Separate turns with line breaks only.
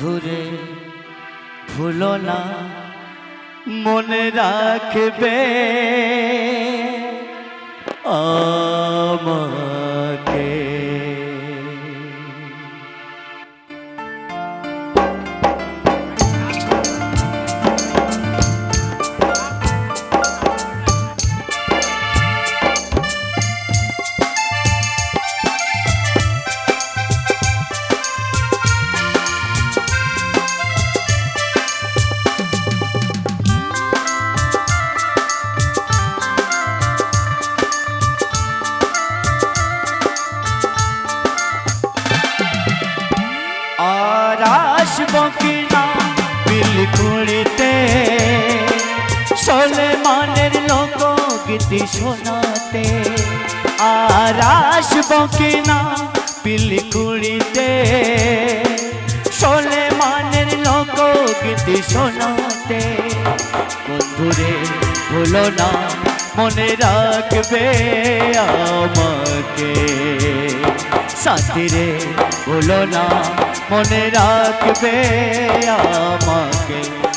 ঘুরে ভুলো না মনে রাখবে। আমাকে আর আসব কিনা বিল কুড়িতে সলেমানের লোক গীতি শোনাতে আর আসব কিনা বিল কুড়িতে সলেমানের লোক গীতি শোনাতে। বন্ধুরে, ভুলো না, মনে রাখবে আমাকে। সাথীরে, ভুলো না মনে রাখবে আমাকে।